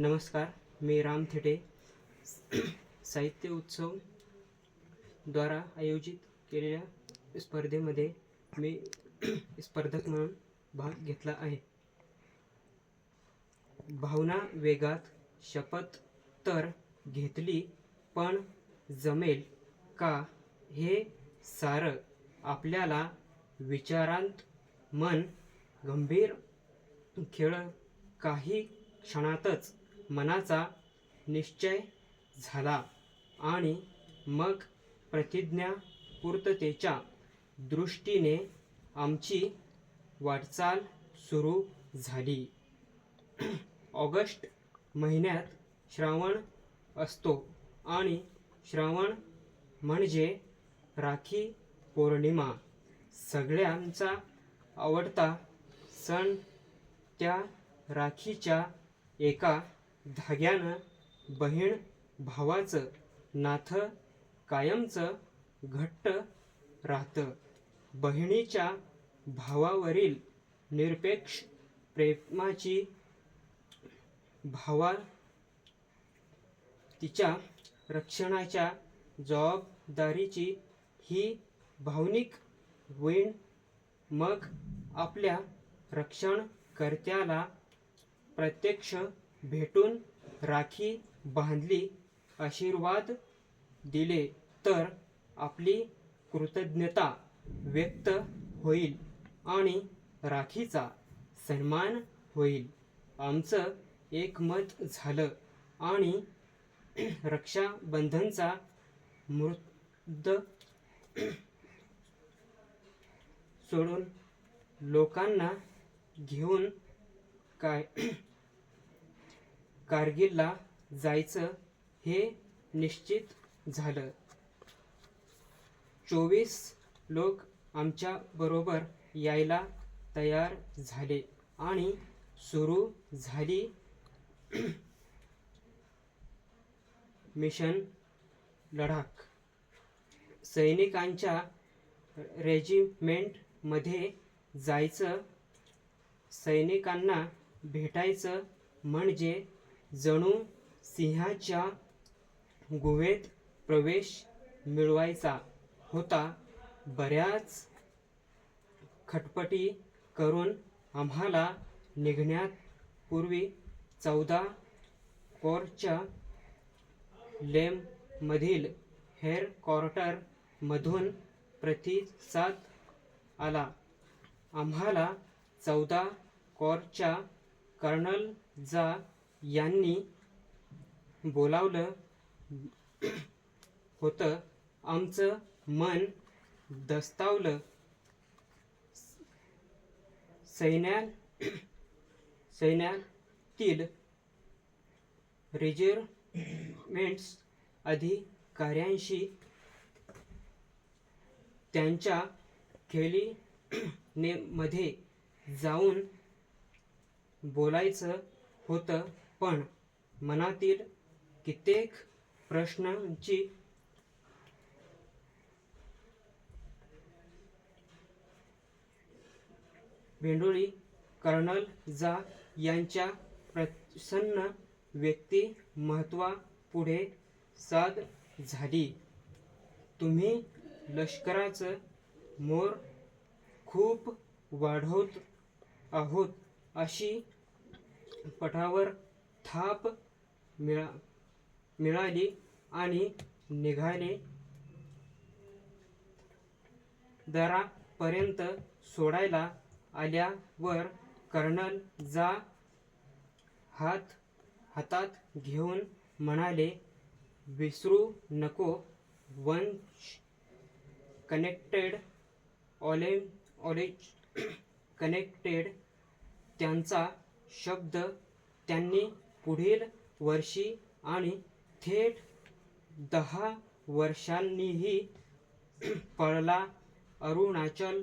नमस्कार मी राम थिटे. साहित्य उत्सव द्वारा आयोजित केलेल्या स्पर्धेमध्ये मी स्पर्धक म्हणून भाग घेतला आहे. भावना वेगात शपथ तर घेतली पण जमेल का हे सारं आपल्याला विचारांत मन गंभीर खेळ काही क्षणातच मनाचा निश्चय झाला आणि मग प्रतिज्ञा पूर्ततेच्या दृष्टीने आमची वाटचाल सुरू झाली. ऑगस्ट महिन्यात श्रावण असतो आणि श्रावण म्हणजे राखी पौर्णिमा. सगळ्यांचा आवडता सण त्या राखीच्या एका धाग्यानं बहीण भावाचं नाथ कायमचं घट्ट राहतं. बहिणीच्या भावावरील निरपेक्ष प्रेमाची भावा तिच्या रक्षणाच्या जबाबदारीची ही भावनिक वीण मग आपल्या रक्षणकर्त्याला प्रत्यक्ष भेटून राखी बांधली आशीर्वाद दिले तर आपली कृतज्ञता व्यक्त होईल आणि राखीचा सन्मान होईल. आमचं एकमत झालं आणि रक्षाबंधनचा मृद सोडून लोकांना घेऊन काय कारगिलला जायचं हे निश्चित झालं. चोवीस लोक आमच्या बरोबर यायला तयार झाले आणि सुरू झाली मिशन लडाख. सैनिकांच्या रेजिमेंटमध्ये जायचं सैनिकांना भेटायचं म्हणजे जणू सिंहाच्या गुहेत प्रवेश मिळवायचा होता. बऱ्याच खटपटी करून आम्हाला निघण्यापूर्वी चौदा कोरच्या लेममधील हेअर क्वार्टरमधून प्रतिसाद आला. आम्हाला चौदा कोरच्या कर्नलचा यांनी बोलावलं होतं. आमचं मन दस्तावलं. सैन्या सैन्यातील रेजिमेंट्स अधिकाऱ्यांशी त्यांच्या खेळीने मध्ये जाऊन बोलायचं होतं. पण मनातील कित्येक प्रश्नांची भेंडोळी कर्नल जा यांच्या प्रसन्न व्यक्तिमत्वापुढे साद झाली. तुम्ही लष्कराचं मोर खूप वाढवत आहोत अशी पठावर थाप मिळा मिळाली आणि निघाले. दरापर्यंत सोडायला आल्यावर कर्नल जा हात हातात घेऊन म्हणाले विसरू नको वंश कनेक्टेड ऑले ऑलेज कनेक्टेड त्यांचा शब्द त्यांनी पुढील वर्षी आणि थेट दहा वर्षांनीही पळला अरुणाचल